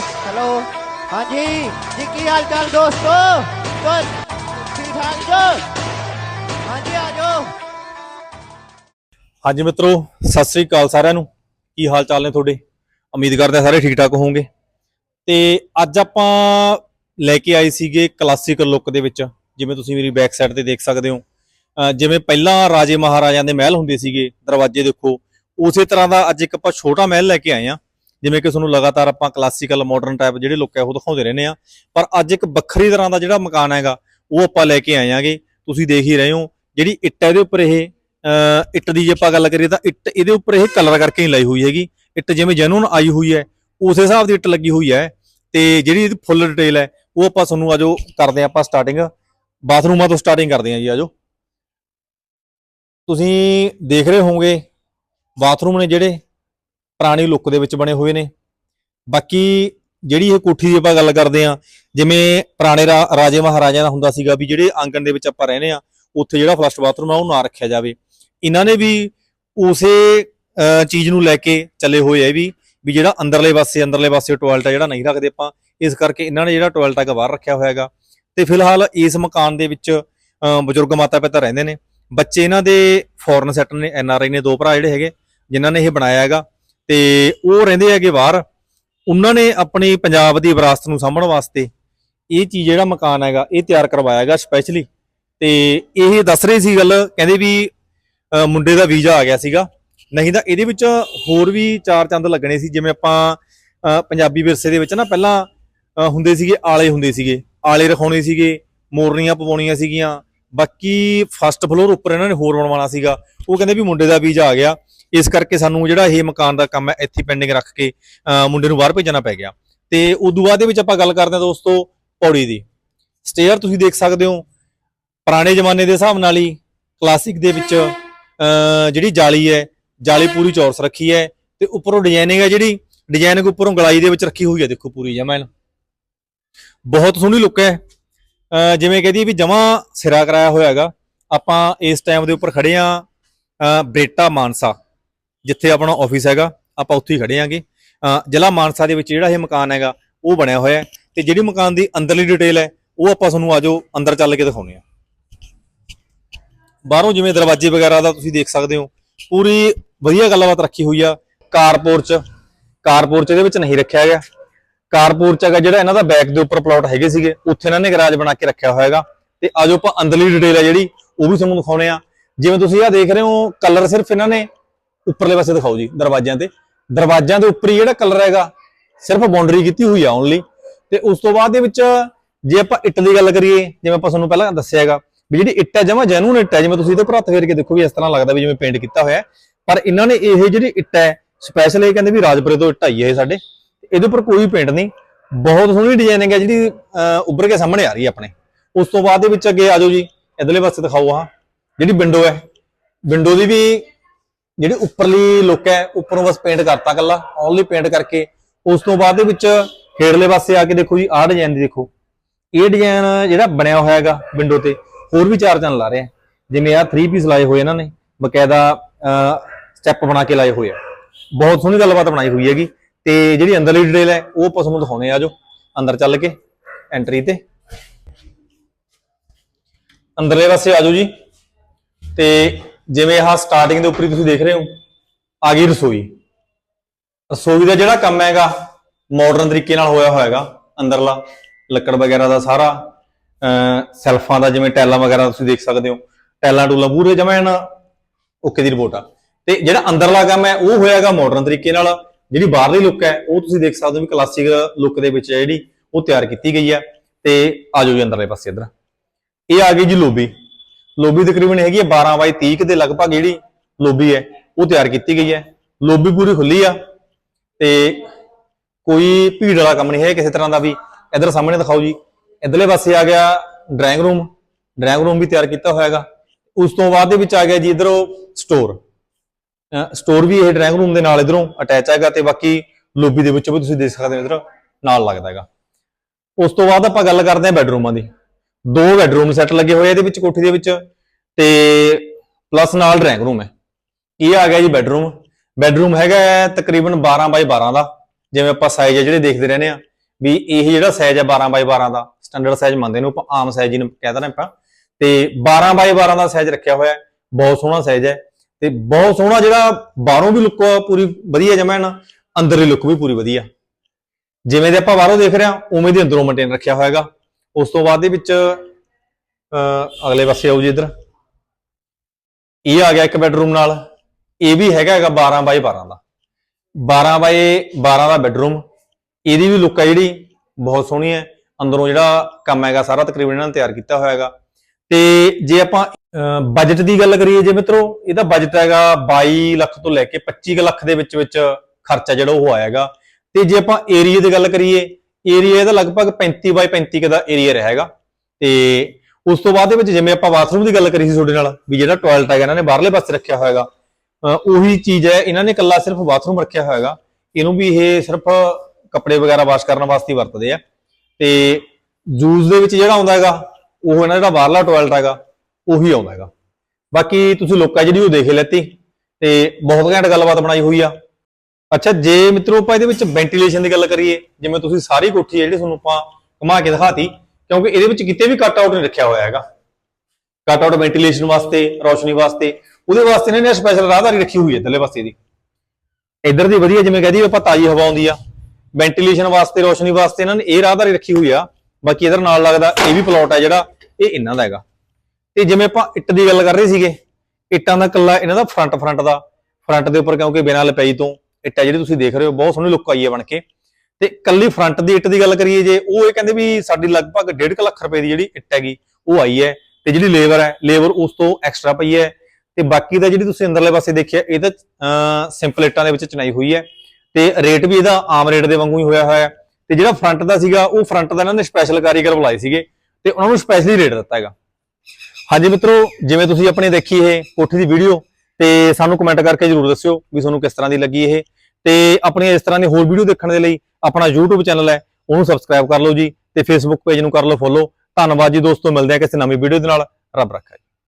Hello. ਹਾਂਜੀ, ਜੀ ਕੀ ਹਾਲ ਚਾਲ ਦੋਸਤੋ? ਬਸ ਠੀਕ ਠਾਕ ਜੋ? ਹਾਂਜੀ, ਆ ਜਾਓ। ਹਾਂਜੀ ਮਿੱਤਰੋ, ਸਤਿ ਸ੍ਰੀ ਅਕਾਲ ਸਾਰਿਆਂ ਨੂੰ। ਕੀ ਹਾਲ ਚਾਲ ਨੇ ਤੁਹਾਡੇ? ਉਮੀਦ ਕਰਦੇ ਸਾਰੇ ਠੀਕ ਠਾਕ ਹੋਵੋਗੇ। ਤੇ ਅੱਜ ਆਪਾਂ ਲੈ ਕੇ ਆਏ ਸੀਗੇ ਕਲਾਸੀਕਲ ਲੁੱਕ ਦੇ ਵਿੱਚ। ਜਿਵੇਂ ਤੁਸੀਂ ਮੇਰੀ ਬੈਕ ਸਾਈਡ ਤੇ ਦੇਖ ਸਕਦੇ ਹੋ। ਅਹ ਜਿਵੇਂ ਪਹਿਲਾਂ ਰਾਜੇ ਮਹਾਰਾਜਿਆਂ ਦੇ ਮਹਿਲ ਹੁੰਦੇ ਸੀਗੇ, ਦਰਵਾਜ਼ੇ ਦੇਖੋ, ਉਸੇ ਤਰ੍ਹਾਂ ਦਾ ਅੱਜ ਇੱਕ ਆਪਾਂ ਛੋਟਾ ਮਹਿਲ ਲੈ ਕੇ ਆਏ ਆ ਜਿਵੇਂ ਕਿ ਤੁਹਾਨੂੰ ਲਗਾਤਾਰ ਆਪਾਂ ਕਲਾਸੀਕਲ ਮਾਡਰਨ ਟਾਈਪ ਜਿਹੜੇ ਲੁੱਕ ਹੈ ਉਹ ਦਿਖਾਉਂਦੇ ਰਹਿੰਦੇ ਆ। ਪਰ ਅੱਜ ਇੱਕ ਵੱਖਰੀ ਤਰ੍ਹਾਂ ਦਾ ਜਿਹੜਾ ਮਕਾਨ ਹੈਗਾ, ਉਹ ਆਪਾਂ ਲੈ ਕੇ ਆਏ ਆਂਗੇ। ਤੁਸੀਂ ਦੇਖ ਹੀ ਰਹੇ ਹੋ, ਜਿਹੜੀ ਇੱਟ ਹੈ ਇਹਦੇ ਉੱਪਰ ਇਹ ਇੱਟ ਦੀ ਜੇ ਆਪਾਂ ਗੱਲ ਕਰੀਏ ਤਾਂ ਇੱਟ ਇਹਦੇ ਉੱਪਰ ਇਹ ਕਲਰ ਕਰਕੇ ਹੀ ਲਾਈ ਹੋਈ ਹੈਗੀ। ਇੱਟ ਜਿਵੇਂ ਜੈਨੂਨ ਆਈ ਹੋਈ ਹੈ, ਉਸੇ ਹਿਸਾਬ ਦੀ ਇੱਟ ਲੱਗੀ ਹੋਈ ਹੈ। ਤੇ ਜਿਹੜੀ ਇਹਦੀ ਫੁੱਲ ਡਿਟੇਲ ਹੈ, ਉਹ ਆਪਾਂ ਤੁਹਾਨੂੰ ਆਜੋ ਕਰਦੇ ਹਾਂ ਆਪਾਂ ਸਟਾਰਟਿੰਗ ਬਾਥਰੂਮਾਂ ਤੋਂ ਸਟਾਰਟਿੰਗ ਕਰਦੇ ਹਾਂ ਜੀ, ਆਜੋ। ਤੁਸੀਂ ਦੇਖ ਰਹੇ ਹੋਵੋਗੇ, ਬਾਥਰੂਮ ਨੇ ਜਿਹੜੇ ਪੁਰਾਣੀ ਲੁੱਕ ਦੇ ਵਿੱਚ ਬਣੇ ਹੋਏ ਨੇ। ਬਾਕੀ ਜਿਹੜੀ ਇਹ ਕੋਠੀ ਦੀ ਆਪਾਂ ਗੱਲ ਕਰਦੇ ਹਾਂ, ਜਿਵੇਂ ਪੁਰਾਣੇ ਰਾ- ਰਾਜੇ ਮਹਾਰਾਜਿਆਂ ਦਾ ਹੁੰਦਾ ਸੀਗਾ ਵੀ ਜਿਹੜੇ ਆਂਗਣ ਦੇ ਵਿੱਚ ਆਪਾਂ ਰਹਿੰਦੇ ਆ ਉੱਥੇ ਜਿਹੜਾ ਫਲਸ਼ ਬਾਥਰੂਮ ਆ, ਉਹ ਨਾ ਰੱਖਿਆ ਜਾਵੇ। ਇਹਨਾਂ ਨੇ ਵੀ ਉਸੇ ਚੀਜ਼ ਨੂੰ ਲੈ ਕੇ ਚੱਲੇ ਹੋਏ ਆ ਵੀ ਵੀ ਜਿਹੜਾ ਅੰਦਰਲੇ ਪਾਸੇ ਅੰਦਰਲੇ ਪਾਸੇ ਟਾਇਲਟ ਆ ਜਿਹੜਾ ਨਹੀਂ ਰੱਖਦੇ ਆਪਾਂ, ਇਸ ਕਰਕੇ ਇਹਨਾਂ ਨੇ ਜਿਹੜਾ ਟਾਇਲਟ ਆ ਬਾਹਰ ਰੱਖਿਆ ਹੋਇਆ ਹੈਗਾ। ਤੇ ਫਿਲਹਾਲ ਇਸ ਮਕਾਨ ਦੇ ਵਿੱਚ ਬਜ਼ੁਰਗ ਮਾਤਾ ਪਿਤਾ ਰਹਿੰਦੇ ਨੇ। ਬੱਚੇ ਇਹਨਾਂ ਦੇ ਫੋਰਨ ਸੈਟ ਨੇ ਐਨ ਆਰ ਆਈ ਨੇ ਦੋ ਭਰਾ ਜਿਹੜੇ ਹੈਗੇ, ਜਿਨ੍ਹਾਂ ਨੇ ਇਹ ਬਣਾਇਆ ਹੈਗਾ। ਤੇ ਉਹ ਰਹਿੰਦੇ ਹੈਗੇ ਬਾਹਰ, ਉਹਨਾਂ ਨੇ ਆਪਣੀ ਪੰਜਾਬ ਦੀ ਵਿਰਾਸਤ ਨੂੰ ਸਾਂਭਣ ਵਾਸਤੇ ਇਹ ਚੀਜ਼ ਜਿਹੜਾ ਮਕਾਨ ਹੈਗਾ, ਇਹ ਤਿਆਰ ਕਰਵਾਇਆ ਹੈਗਾ ਸਪੈਸ਼ਲੀ ਤੇ ਇਹ ਦੱਸ ਰਹੇ ਸੀ ਗੱਲ, ਕਹਿੰਦੇ ਵੀ ਮੁੰਡੇ ਦਾ ਵੀਜ਼ਾ ਆ ਗਿਆ ਸੀਗਾ। ਨਹੀਂ ਤਾਂ ਇਹਦੇ ਵਿੱਚ ਹੋਰ ਵੀ ਚਾਰ ਚੰਦ ਲੱਗਣੇ ਸੀ, ਜਿਵੇਂ ਆਪਾਂ ਪੰਜਾਬੀ ਵਿਰਸੇ ਦੇ ਵਿੱਚ ਨਾ ਪਹਿਲਾਂ ਹੁੰਦੇ ਸੀਗੇ, ਆਲੇ ਹੁੰਦੇ ਸੀਗੇ। ਆਲੇ ਰਖਾਉਣੇ ਸੀਗੇ, ਮੋਰਨੀਆਂ ਪਵਾਉਣੀਆਂ ਸੀਗੀਆਂ। ਬਾਕੀ ਫਸਟ ਫਲੋਰ ਉੱਪਰ ਇਹਨਾਂ ਨੇ ਹੋਰ ਬਣਵਾਉਣਾ ਸੀਗਾ। ਉਹ ਕਹਿੰਦੇ ਵੀ ਮੁੰਡੇ ਦਾ ਵੀਜ਼ਾ ਆ ਗਿਆ। ਇਸ ਕਰਕੇ ਸਾਨੂੰ ਜਿਹੜਾ ਇਹ ਮਕਾਨ ਦਾ ਕੰਮ ਹੈ, ਇੱਥੇ ਪੈਂਡਿੰਗ ਰੱਖ ਕੇ ਮੁੰਡੇ ਨੂੰ ਬਾਹਰ ਭੇਜਣਾ ਪੈ ਗਿਆ। ਤੇ ਉਦੋਂ ਬਾਅਦ ਦੇ ਵਿੱਚ ਆਪਾਂ ਗੱਲ ਕਰਦੇ ਹਾਂ ਦੋਸਤੋ ਪੌੜੀ ਦੀ। ਸਟੇਅਰ ਤੁਸੀਂ ਦੇਖ ਸਕਦੇ ਹੋ, ਪੁਰਾਣੇ ਜ਼ਮਾਨੇ ਦੇ ਹਿਸਾਬ ਨਾਲ ਹੀ ਕਲਾਸਿਕ ਦੇ ਵਿੱਚ ਜਿਹੜੀ ਜਾਲੀ ਹੈ, ਜਾਲੀ ਪੂਰੀ ਚੌਰਸ ਰੱਖੀ ਹੈ ਤੇ ਉੱਪਰੋਂ ਡਿਜ਼ਾਈਨਿੰਗ ਹੈ ਜਿਹੜੀ ਡਿਜ਼ਾਈਨਿੰਗ ਉੱਪਰੋਂ ਗਲਾਈ ਦੇ ਵਿੱਚ ਰੱਖੀ ਹੋਈ ਹੈ। ਦੇਖੋ ਪੂਰੀ ਜਮੈਨ ਬਹੁਤ ਸੋਹਣੀ ਲੁੱਕ ਹੈ। ਜਿਵੇਂ ਕਹਦੀ ਵੀ ਜਮਾ ਸਿਰਾ ਕਰਾਇਆ ਹੋਇਆ ਹੈਗਾ, ਆਪਾਂ ਇਸ ਟਾਈਮ ਦੇ ਉੱਪਰ ਖੜੇ ਆ ਬਰੇਟਾ ਮਾਨਸਾ, ਜਿੱਥੇ ਆਪਣਾ ਆਫਿਸ ਹੈਗਾ, ਆਪਾਂ ਉੱਥੇ ਹੀ ਖੜੇ ਆਂਗੇ ਜ਼ਿਲ੍ਹਾ ਮਾਨਸਾ ਦੇ ਵਿੱਚ ਜਿਹੜਾ ਇਹ ਮਕਾਨ ਹੈਗਾ, ਉਹ ਬਣਿਆ ਹੋਇਆ ਹੈ ਤੇ ਜਿਹੜੀ ਮਕਾਨ ਦੀ ਅੰਦਰਲੀ ਡਿਟੇਲ ਹੈ, ਉਹ ਆਪਾਂ ਤੁਹਾਨੂੰ ਆਜੋ ਅੰਦਰ ਚੱਲ ਕੇ ਦਿਖਾਉਂਦੇ ਆ ਬਾਹਰੋਂ ਜਿਵੇਂ ਦਰਵਾਜ਼ੇ ਵਗੈਰਾ ਦਾ ਤੁਸੀਂ ਦੇਖ ਸਕਦੇ ਹੋ, ਪੂਰੀ ਵਧੀਆ ਗੱਲਬਾਤ ਰੱਖੀ ਹੋਈ ਆ ਕਾਰਪੋਰਚ ਕਾਰਪੋਰਚ ਇਹਦੇ ਵਿੱਚ ਨਹੀਂ ਰੱਖਿਆ ਗਿਆ। ਕਾਰਪੋਰਚ ਹੈਗਾ ਜਿਹੜਾ ਇਹਨਾਂ ਦਾ ਬੈਕ ਦੇ ਉੱਪਰ ਪਲਾਟ ਹੈਗੇ ਸੀਗੇ, ਉੱਥੇ ਇਹਨਾਂ ਨੇ ਗਰਾਜ ਬਣਾ ਕੇ ਰੱਖਿਆ ਹੋਇਆ ਹੈਗਾ। ਤੇ ਆਜੋ ਆਪਾਂ ਅੰਦਰਲੀ ਡਿਟੇਲ ਹੈ ਜਿਹੜੀ, ਉਹ ਵੀ ਤੁਹਾਨੂੰ ਦਿਖਾਉਣੇ ਆ। ਜਿਵੇਂ ਤੁਸੀਂ ਆ ਦੇਖ ਰਹੇ ਹੋ ਕਲਰ ਸਿਰਫ ਇਹਨਾਂ ਨੇ ਉੱਪਰਲੇ ਪਾਸੇ ਦਿਖਾਓ ਜੀ, ਦਰਵਾਜ਼ਿਆਂ ਤੇ। ਦਰਵਾਜ਼ਿਆਂ ਦੇ ਉੱਪਰ ਹੀ ਜਿਹੜਾ ਕਲਰ ਹੈਗਾ, ਸਿਰਫ ਬਾਉਂਡਰੀ ਕੀਤੀ ਹੋਈ ਆ ਓਨਲੀ ਤੇ ਉਸ ਤੋਂ ਬਾਅਦ ਦੇ ਵਿੱਚ, ਜੇ ਆਪਾਂ ਇੱਟ ਦੀ ਗੱਲ ਕਰੀਏ, ਜਿਵੇਂ ਆਪਾਂ ਤੁਹਾਨੂੰ ਪਹਿਲਾਂ ਦੱਸਿਆ ਹੈਗਾ, ਵੀ ਜਿਹੜੀ ਇੱਟ ਹੈ ਜਮਾ ਜੈਨੂਨ ਇੱਟ ਹੈ ਜਿਵੇਂ ਤੁਸੀਂ ਇਹਦੇ ਪਰ ਹੱਥ ਫੇਰ ਕੇ ਦੇਖੋ ਵੀ ਇਸ ਤਰ੍ਹਾਂ ਲੱਗਦਾ ਵੀ ਜਿਵੇਂ ਪੇਂਟ ਕੀਤਾ ਹੋਇਆ ਪਰ ਇਹਨਾਂ ਨੇ ਇਹ ਜਿਹੜੀ ਇੱਟ ਹੈ ਸਪੈਸ਼ਲ ਇਹ ਕਹਿੰਦੇ ਵੀ ਰਾਜਪੁਰੇ ਤੋਂ ਇੱਟ ਆਈ ਹੈ ਇਹ ਸਾਡੇ। ਇਹਦੇ ਉੱਪਰ ਕੋਈ ਪੇਂਟ ਨਹੀਂ। ਬਹੁਤ ਸੋਹਣੀ ਡਿਜ਼ਾਈਨਿੰਗ ਹੈ ਜਿਹੜੀ ਅਹ, ਉੱਭਰ ਕੇ ਸਾਹਮਣੇ ਆ ਰਹੀ ਹੈ ਆਪਣੇ। ਉਸ ਤੋਂ ਬਾਅਦ ਦੇ ਵਿੱਚ ਅੱਗੇ ਆਜੋ ਜੀ ਇਧਰਲੇ ਪਾਸੇ ਦਿਖਾਓ ਆਹ ਜਿਹੜੀ ਵਿੰਡੋ ਹੈ। ਵਿੰਡੋ ਦੀ ਵੀ ਜਿਹੜੀ ਉੱਪਰਲੀ ਲੁੱਕ ਹੈ ਉੱਪਰੋਂ ਬਸ ਪੇਂਟ ਕਰਤਾ ਕੱਲਾ ਓਨਲੀ ਪੇਂਟ ਕਰਕੇ। ਉਸ ਤੋਂ ਬਾਅਦ ਦੇ ਵਿੱਚ ਹੇਠਲੇ ਪਾਸੇ ਆ ਕੇ ਦੇਖੋ ਜੀ ਆਹ ਡਿਜ਼ਾਈਨ ਦੀ ਦੇਖੋ। ਇਹ ਡਿਜ਼ਾਈਨ ਜਿਹੜਾ ਬਣਿਆ ਹੋਇਆ ਹੈਗਾ ਵਿੰਡੋ ਤੇ ਹੋਰ ਵੀ ਚਾਰ ਚੰਨ ਲਾ ਰਹੇ ਆ। ਜਿਵੇਂ ਆਹ 3 ਪੀਸ ਲਾਏ ਹੋਏ ਇਹਨਾਂ ਨੇ ਬਕਾਇਦਾ ਸਟੈਪ ਬਣਾ ਕੇ ਲਾਏ ਹੋਏ ਆ। ਬਹੁਤ ਸੋਹਣੀ ਗੱਲਬਾਤ ਬਣਾਈ ਹੋਈ ਹੈਗੀ। ਤੇ ਜਿਹੜੀ ਅੰਦਰਲੀ ਡਿਟੇਲ ਹੈ, ਉਹ ਆਪਾਂ ਤੁਹਾਨੂੰ ਦਿਖਾਉਣੇ ਆ ਜੋ ਅੰਦਰ ਚੱਲ ਕੇ ਐਂਟਰੀ ਤੇ। ਅੰਦਰਲੇ ਪਾਸੇ ਆਜੋ ਜੀ। ਤੇ ਜਿਵੇਂ ਆਹ ਸਟਾਰਟਿੰਗ ਦੇ ਉੱਪਰ ਹੀ ਤੁਸੀਂ ਦੇਖ ਰਹੇ ਹੋ, ਆ ਗਈ ਰਸੋਈ। ਰਸੋਈ ਦਾ ਜਿਹੜਾ ਕੰਮ ਹੈਗਾ ਮਾਡਰਨ ਤਰੀਕੇ ਨਾਲ ਹੋਇਆ ਹੋਇਆ ਹੈਗਾ ਅੰਦਰਲਾ। ਲੱਕੜ ਵਗੈਰਾ ਦਾ ਸਾਰਾ, ਅਹ ਸੈਲਫਾਂ ਦਾ ਜਿਵੇਂ ਟੈਲਾਂ ਵਗੈਰਾ ਤੁਸੀਂ ਦੇਖ ਸਕਦੇ ਹੋ। ਟੈਲਾਂ ਟੂਲਾਂ ਪੂਰੇ ਜਮੈਂ ਨਾ ਓਕੇ ਦੀ ਰਿਪੋਰਟ ਆ। ਤੇ ਜਿਹੜਾ ਅੰਦਰਲਾ ਕੰਮ ਹੈ, ਉਹ ਹੋਇਆਗਾ ਮਾਡਰਨ ਤਰੀਕੇ ਨਾਲ। ਜਿਹੜੀ ਬਾਹਰਲੀ ਲੁੱਕ ਹੈ, ਉਹ ਤੁਸੀਂ ਦੇਖ ਸਕਦੇ ਹੋ ਵੀ ਕਲਾਸਿਕ ਲੁੱਕ ਦੇ ਵਿੱਚ ਹੈ ਜਿਹੜੀ ਉਹ ਤਿਆਰ ਕੀਤੀ ਗਈ ਹੈ। ਤੇ ਆਜੋ ਜੀ ਅੰਦਰਲੇ ਪਾਸੇ ਇਧਰ। ਇਹ ਆ ਗਈ ਜੀ ਲੋਬੀ। ਲੋਬੀ ਤਕਰੀਬਨ ਹੈਗੀ ਹੈ 12 ਬਾਈ 30 ਦੇ ਲਗਭਗ ਜਿਹੜੀ ਲੋਬੀ ਹੈ, ਉਹ ਤਿਆਰ ਕੀਤੀ ਗਈ ਹੈ। ਲੋਬੀ ਪੂਰੀ ਖੁੱਲੀ ਆ ਤੇ ਕੋਈ ਭੀੜ ਵਾਲਾ ਕੰਮ ਨਹੀਂ ਹੈ ਕਿਸੇ ਤਰ੍ਹਾਂ ਦਾ ਵੀ। ਇਧਰ ਸਾਹਮਣੇ ਦਿਖਾਓ ਜੀ। ਇਧਰਲੇ ਪਾਸੇ ਆ ਗਿਆ ਡਰਾਇੰਗ ਰੂਮ ਡਰਾਇੰਗ ਰੂਮ ਵੀ ਤਿਆਰ ਕੀਤਾ ਹੋਇਆ ਹੈਗਾ। ਉਸ ਤੋਂ ਬਾਅਦ ਦੇ ਵਿੱਚ ਆ ਗਿਆ ਜੀ ਇਧਰੋਂ ਸਟੋਰ ਸਟੋਰ ਵੀ ਇਹ ਡਰਾਇੰਗ ਰੂਮ ਦੇ ਨਾਲ ਇਧਰੋਂ ਅਟੈਚ ਹੈਗਾ ਤੇ ਬਾਕੀ ਲੋਬੀ ਦੇ ਵਿੱਚ ਵੀ ਤੁਸੀਂ ਦੇਖ ਸਕਦੇ ਹੋ ਇਧਰ ਨਾਲ ਲੱਗਦਾ ਹੈਗਾ। ਉਸ ਤੋਂ ਬਾਅਦ ਆਪਾਂ ਗੱਲ ਕਰਦੇ ਹਾਂ ਬੈਡਰੂਮਾਂ ਦੀ। ਦੋ ਬੈਡਰੂਮ ਸੈੱਟ ਲੱਗੇ ਹੋਏ ਇਹਦੇ ਵਿੱਚ ਕੋਠੀ ਦੇ ਵਿੱਚ ਤੇ ਪਲੱਸ ਨਾਲ ਡਰਾਇੰਗ ਰੂਮ ਹੈ। ਇਹ ਆ ਗਿਆ ਜੀ ਬੈਡਰੂਮ ਬੈੱਡਰੂਮ ਹੈਗਾ ਹੈ ਤਕਰੀਬਨ 12 ਬਾਈ 12 ਦਾ, ਜਿਵੇਂ ਆਪਾਂ ਸਾਈਜ਼ ਜਿਹੜੇ ਦੇਖਦੇ ਰਹਿੰਦੇ ਆ, ਵੀ ਇਹ ਜਿਹੜਾ ਸਾਈਜ਼ ਹੈ 12 ਬਾਈ 12 ਦਾ ਸਟੈਂਡਰਡ ਸਾਈਜ਼ ਮੰਨਦੇ ਨੇ ਆਪਾਂ ਆਮ ਸਾਈਜ਼ ਜਿਹਨੂੰ ਕਹਿ ਦਿੰਦੇ ਆਪਾਂ। ਤੇ 12 ਬਾਈ 12 ਦਾ ਸਾਈਜ਼ ਰੱਖਿਆ ਹੋਇਆ ਬਹੁਤ ਸੋਹਣਾ ਸਾਈਜ਼ ਹੈ। ਤੇ ਬਹੁਤ ਸੋਹਣਾ ਜਿਹੜਾ ਬਾਹਰੋਂ ਵੀ ਲੁੱਕ ਪੂਰੀ ਵਧੀਆ ਜਮਾ ਨਾ, ਅੰਦਰਲੀ ਲੁੱਕ ਵੀ ਪੂਰੀ ਵਧੀਆ। ਜਿਵੇਂ ਦੇ ਆਪਾਂ ਬਾਹਰੋਂ ਦੇਖ ਰਹੇ ਹਾਂ, ਉਵੇਂ ਦੇ ਅੰਦਰੋਂ ਮੇਨਟੇਨ ਰੱਖਿਆ ਹੋਇਆਗਾ ਉਸ ਤੋਂ ਬਾਅਦ ਦੇ ਵਿੱਚ ਅਗਲੇ ਪਾਸੇ ਆਓ ਜੀ ਇੱਧਰ। ਇਹ ਆ ਗਿਆ ਇੱਕ ਬੈਡਰੂਮ ਨਾਲ। ਇਹ ਵੀ ਹੈਗਾ ਹੈਗਾ 12 ਬਾਈ 12 ਦਾ। 12 ਬਾਈ 12 ਦਾ ਬੈਡਰੂਮ ਇਹਦੀ ਵੀ ਲੁੱਕ ਹੈ ਜਿਹੜੀ, ਬਹੁਤ ਸੋਹਣੀ ਹੈ। ਅੰਦਰੋਂ ਜਿਹੜਾ ਕੰਮ ਹੈਗਾ, ਸਾਰਾ ਤਕਰੀਬਨ ਇਹਨਾਂ ਨੇ ਤਿਆਰ ਕੀਤਾ ਹੋਇਆ ਹੈਗਾ। ਤੇ ਜੇ ਆਪਾਂ ਬਜਟ ਦੀ ਗੱਲ ਕਰੀਏ ਜੇ ਮਿੱਤਰੋ, ਇਹਦਾ ਬਜਟ ਹੈਗਾ 22 ਲੱਖ ਤੋਂ ਲੈ ਕੇ 25 ਕੁ ਲੱਖ ਦੇ ਵਿੱਚ ਵਿੱਚ ਖਰਚਾ ਜਿਹੜਾ ਉਹ ਆਏਗਾ ਤੇ ਜੇ ਆਪਾਂ ਏਰੀਆ ਦੀ ਗੱਲ ਕਰੀਏ ਏਰੀਆ ਇਹਦਾ ਲਗਭਗ 35 ਬਾਈ 35 ਕੁ ਦਾ ਏਰੀਆ ਰਹੇਗਾ ਤੇ ਉਸ ਤੋਂ ਬਾਅਦ ਦੇ ਵਿੱਚ ਜਿਵੇਂ ਆਪਾਂ ਬਾਥਰੂਮ ਦੀ ਗੱਲ ਕਰੀ ਸੀ ਤੁਹਾਡੇ ਨਾਲ, ਵੀ ਜਿਹੜਾ ਟਾਇਲਟ ਹੈਗਾ, ਇਹਨਾਂ ਨੇ ਬਾਹਰਲੇ ਪਾਸੇ ਰੱਖਿਆ ਹੋਇਆਗਾ ਉਹੀ ਚੀਜ਼ ਹੈ, ਇਹਨਾਂ ਨੇ ਇਕੱਲਾ ਸਿਰਫ ਬਾਥਰੂਮ ਰੱਖਿਆ ਹੋਇਆਗਾ ਇਹਨੂੰ ਵੀ ਇਹ ਸਿਰਫ ਕੱਪੜੇ ਵਗੈਰਾ ਵਾਸ਼ ਕਰਨ ਵਾਸਤੇ ਵਰਤਦੇ ਆ। ਤੇ ਜੂਸ ਦੇ ਵਿੱਚ ਜਿਹੜਾ ਆਉਂਦਾ ਹੈਗਾ, ਉਹ ਇਹਨਾਂ ਦਾ ਜਿਹੜਾ ਬਾਹਰਲਾ ਟਾਇਲਟ ਹੈਗਾ। ਉਹੀ ਆਉਂਦਾ ਹੈਗਾ। ਬਾਕੀ ਤੁਸੀਂ ਲੋਕਾਂ ਜਿਹੜੀ ਉਹ ਦੇਖ ਲੈਤੀ ਤੇ ਬਹੁਤ ਘੈਂਟ ਗੱਲਬਾਤ ਬਣਾਈ ਹੋਈ ਆ। ਅੱਛਾ, ਜੇ ਮਿੱਤਰੋ ਆਪਾਂ ਇਹਦੇ ਵਿੱਚ ਵੈਂਟੀਲੇਸ਼ਨ ਦੀ ਗੱਲ ਕਰੀਏ, ਜਿਵੇਂ ਤੁਸੀਂ ਸਾਰੀ ਕੋਠੀ ਹੈ ਜਿਹੜੀ ਤੁਹਾਨੂੰ ਆਪਾਂ ਘੁਮਾ ਕੇ ਦਿਖਾਤੀ, ਕਿਉਂਕਿ ਇਹਦੇ ਵਿੱਚ ਕਿਤੇ ਵੀ ਕੱਟ ਆਊਟ ਨਹੀਂ ਰੱਖਿਆ ਹੋਇਆ ਹੈਗਾ। ਕੱਟ ਆਊਟ ਵੈਂਟੀਲੇਸ਼ਨ ਵਾਸਤੇ, ਰੋਸ਼ਨੀ ਵਾਸਤੇ, ਉਹਦੇ ਵਾਸਤੇ ਇਹਨਾਂ ਨੇ ਸਪੈਸ਼ਲ ਰਾਹਦਾਰੀ ਰੱਖੀ ਹੋਈ ਹੈ ਥੱਲੇ ਪਾਸੇ ਦੀ। ਇੱਧਰ ਦੀ ਵਧੀਆ ਜਿਵੇਂ ਕਹਦੀ ਆਪਾਂ ਤਾਜ਼ੀ ਹਵਾ ਆਉਂਦੀ ਆ। ਵੈਂਟੀਲੇਸ਼ਨ ਵਾਸਤੇ, ਰੋਸ਼ਨੀ ਵਾਸਤੇ ਇਹਨਾਂ ਨੇ ਇਹ ਰਾਹਦਾਰੀ ਰੱਖੀ ਹੋਈ ਆ। ਬਾਕੀ ਇਧਰ ਨਾਲ ਲੱਗਦਾ ਇਹ ਵੀ ਪਲਾਟ ਹੈ ਜਿਹੜਾ, ਇਹ ਇਹਨਾਂ ਦਾ ਹੈਗਾ। ਤੇ ਜਿਵੇਂ ਆਪਾਂ ਇੱਟ ਦੀ ਗੱਲ ਕਰ ਰਹੇ ਸੀਗੇ, ਇੱਟਾਂ ਦਾ ਕੱਲਾ ਇਹਨਾਂ ਦਾ ਫਰੰਟ ਫਰੰਟ ਦਾ ਫਰੰਟ ਦੇ ਉੱਪਰ ਕਿਉਂਕਿ ਬਿਨਾਂ ਲਪਾਈ ਤੋਂ ਇੱਟ ਹੈ ਜਿਹੜੀ ਤੁਸੀਂ ਦੇਖ ਰਹੇ ਹੋ, ਬਹੁਤ ਸੋਹਣੀ ਲੁੱਕ ਆਈ ਹੈ ਬਣ ਕੇ। ਤੇ ਕੱਲੀ ਫਰੰਟ ਦੀ ਇੱਟ ਦੀ ਗੱਲ ਕਰੀਏ ਜੇ, ਉਹ ਇਹ ਕਹਿੰਦੇ ਵੀ ਸਾਡੀ ਲਗਭਗ 1.5 ਲੱਖ ਰੁਪਏ ਦੀ ਜਿਹੜੀ ਇੱਟ ਹੈਗੀ, ਉਹ ਆਈ ਹੈ ਤੇ ਜਿਹੜੀ ਲੇਬਰ ਹੈ, ਲੇਬਰ ਉਸ ਤੋਂ ਐਕਸਟਰਾ ਪਈ ਹੈ। ਤੇ ਬਾਕੀ ਦਾ ਜਿਹੜੀ ਤੁਸੀਂ ਅੰਦਰਲੇ ਪਾਸੇ ਦੇਖਿਆ, ਇਹ ਤਾਂ ਸਿੰਪਲ ਇੱਟਾਂ ਦੇ ਵਿੱਚ ਚਨਾਈ ਹੋਈ ਹੈ। ਤੇ ਰੇਟ ਵੀ ਇਹਦਾ ਆਮ ਰੇਟ ਦੇ ਵਾਂਗੂ ਹੀ ਹੋਇਆ ਹੋਇਆ ਹੈ। ਤੇ ਜਿਹੜਾ ਫਰੰਟ ਦਾ ਸੀਗਾ, ਉਹ ਫਰੰਟ ਦਾ ਇਹਨਾਂ ਨੇ ਸਪੈਸ਼ਲ ਕਾਰੀਗਰ ਬੁਲਾਏ ਸੀਗੇ ਤੇ ਉਹਨਾਂ ਨੂੰ ਸਪੈਸ਼ਲੀ ਰੇਟ ਦਿੱਤਾ ਹੈਗਾ। ਹਾਂਜੀ ਮਿੱਤਰੋ, ਜਿਵੇਂ ਤੁਸੀਂ ਆਪਣੀ ਦੇਖੀ ਇਹ ਕੋਠੀ ਦੀ ਵੀਡੀਓ ਤੇ ਸਾਨੂੰ ਕਮੈਂਟ ਕਰਕੇ ਜਰੂਰ ਦੱਸਿਓ ਵੀ ਤੁਹਾਨੂੰ ਕਿਸ ਤਰ੍ਹਾਂ ਦੀ ਲੱਗੀ ਇਹ। ਤੇ ਆਪਣੀਆਂ ਇਸ ਤਰ੍ਹਾਂ ਦੀ ਹੋਰ ਵੀਡੀਓ ਦੇਖਣ ਦੇ ਲਈ ਆਪਣਾ YouTube ਚੈਨਲ ਹੈ, ਉਹਨੂੰ ਸਬਸਕ੍ਰਾਈਬ ਕਰ ਲਓ ਜੀ, ਤੇ Facebook ਪੇਜ ਨੂੰ ਕਰ ਲਓ ਫੋਲੋ ਧੰਨਵਾਦ ਜੀ ਦੋਸਤੋ, ਮਿਲਦੇ ਹਾਂ ਕਿਸੇ ਨਵੀਂ ਵੀਡੀਓ ਦੇ ਨਾਲ। ਰੱਬ ਰੱਖਾ। ਜੀ